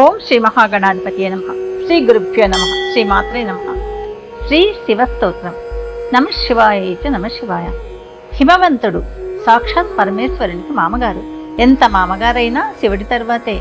ఓం శ్రీ మహాగణాధిపతి నమ. శ్రీ గురుభ్యో నమ. శ్రీ మాత్రే నమ. శ్రీ శివస్తోత్రం నమ శివాయ చ నమ శివాయ. హిమవంతుడు సాక్షాత్ పరమేశ్వరునికి మామగారు. ఎంత మామగారైనా శివుడి తర్వాతే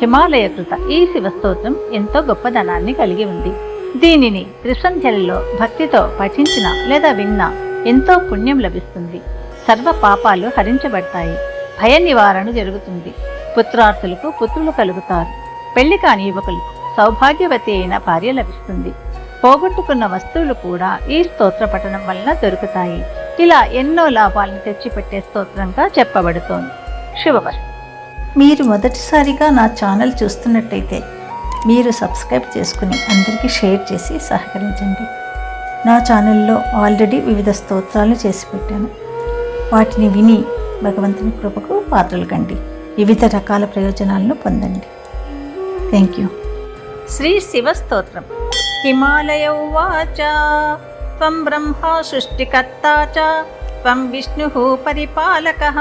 హిమాలయకృత ఈ శివస్తోత్రం ఎంతో గొప్పదనాన్ని కలిగి ఉంది. దీనిని త్రిసంధ్యలలో భక్తితో పఠించిన లేదా విన్నా ఎంతో పుణ్యం లభిస్తుంది. సర్వ పాపాలు హరించబడతాయి. భయ నివారణ జరుగుతుంది. పుత్రార్థులకు పుత్రులు కలుగుతారు. పెళ్ళి కాని యువకులు సౌభాగ్యవతి అయిన భార్య లభిస్తుంది. పోగొట్టుకున్న వస్తువులు కూడా ఈ స్తోత్ర పఠనం వలన దొరుకుతాయి. ఇలా ఎన్నో లాభాలను తెచ్చిపెట్టే స్తోత్రంగా చెప్పబడుతోంది. శుభవస్తు మీరు మొదటిసారిగా నా ఛానల్ చూస్తున్నట్టయితే మీరు సబ్స్క్రైబ్ చేసుకుని అందరికీ షేర్ చేసి సహకరించండి. నా ఛానల్లో ఆల్రెడీ వివిధ స్తోత్రాలు చేసి పెట్టాను. వాటిని విని భగవంతుని కృపకు పాత్రలు కండి. వివిధ రకాల ప్రయోజనాలను పొందండి. थेङ्क् यू श्रीशिवस्तोत्रं हिमालय उवाच त्वं ब्रह्मा सृष्टिकर्ता च त्वं विष्णुः परिपालकः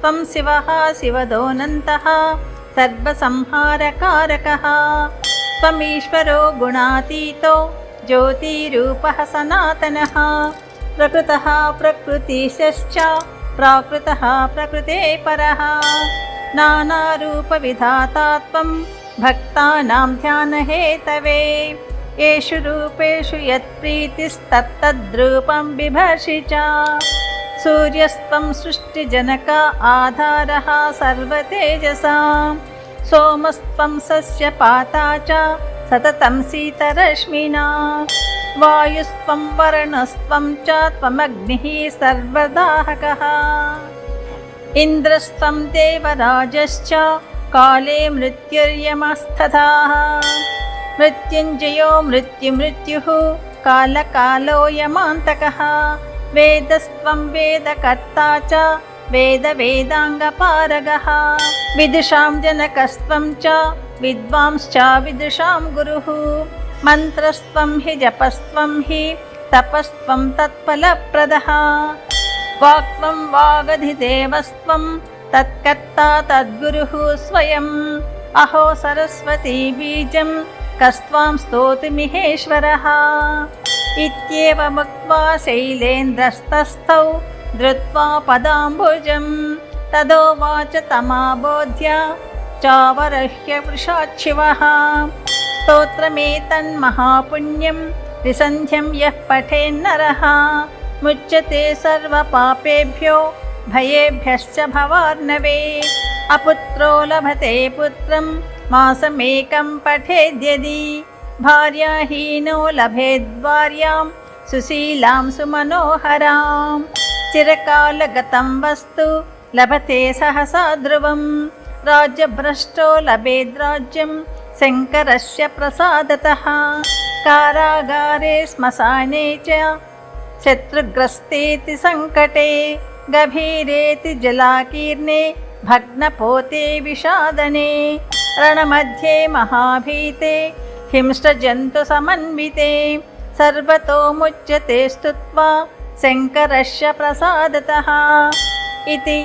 त्वं शिवः शिवदोऽनन्तः सर्वसंहारकारकः। त्वमीश्वरो गुणातीतो ज्योतिरूपः सनातनः। प्रकृतः प्रकृतिशश्च प्राकृतः प्रकृते परः नानारूपविधाता त्वं भक्तानां ध्यानहेतवे। येषु रूपेषु यत्प्रीतिस्तत्तद्रूपं बिभर्षि च। सूर्यस्त्वं सृष्टिजनक आधारः सर्वतेजसां। सोमस्त्वं सस्यपाता च सततं शीतरश्मिना वायुस्त्वं वरुणस्त्वं च त्वमग्निः सर्वदाहकः। इन्द्रस्त्वं देवराजश्च काले मृत्युर्यमस्तथाः। मृत्युञ्जयो मृत्युमृत्युः कालकालो यमान्तकः। वेदस्त्वं वेदकर्ता च वेदवेदाङ्गपारगः। विदुषां जनकस्त्वं च विद्वांश्च विदुषां गुरुः। मन्त्रस्त्वं हि जपस्त्वं हि तपस्त्वं तत्फलप्रदः। वाक्त्वं वागधिदेवस्त्वं तत्कर्ता तद्गुरुः स्वयम् अहो सरस्वती बीजं कस्त्वां स्तोतुमिहेश्वरः। इत्येवमुक्त्वा शैलेन्द्रस्तस्थौ धृत्वा पदाम्बुजं। तदोवाच तमाबोध्य चावरह्य वृषाच्छिवः स्तोत्रमेतन्महापुण्यं त्रिसन्ध्यं यः पठेन्नरः। मुच्यते सर्वपापेभ्यो भयेभ्यश्च भवार्णवे अपुत्रो लभते पुत्रं मासमेकं पठेद्यदि भार्याहीनो लभेद्वार्यां सुशीलां सुमनोहरां चिरकालगतं वस्तु लभते सहसा ध्रुवं राज्यभ्रष्टो लभेद्राज्यं शङ्करस्य प्रसादतः कारागारे श्मशाने च शत्रुग्रस्तेति सङ्कटे गभीरेति जलाकीर्णे भग्नपोते विषादने रणमध्ये महाभीते हिंस्रजन्तुसमन्विते सर्वतो मुच्यते स्तुत्वा शङ्करस्य प्रसादतः इति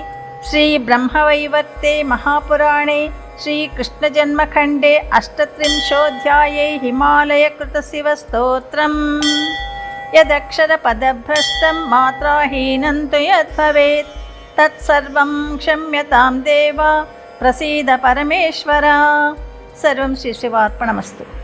श्रीब्रह्मवैवर्ते महापुराणे श्रीकृष्णजन्मखण्डे अष्टत्रिंशोऽध्याये हिमालयकृतशिवस्तोत्रम् यदक्षरपदभ्रष्टं मात्राहीनं तु यद्भवेत् तत्सर्वं क्षम्यतां देव प्रसीद परमेश्वर सर्वं श्रीशिवार्पणमस्तु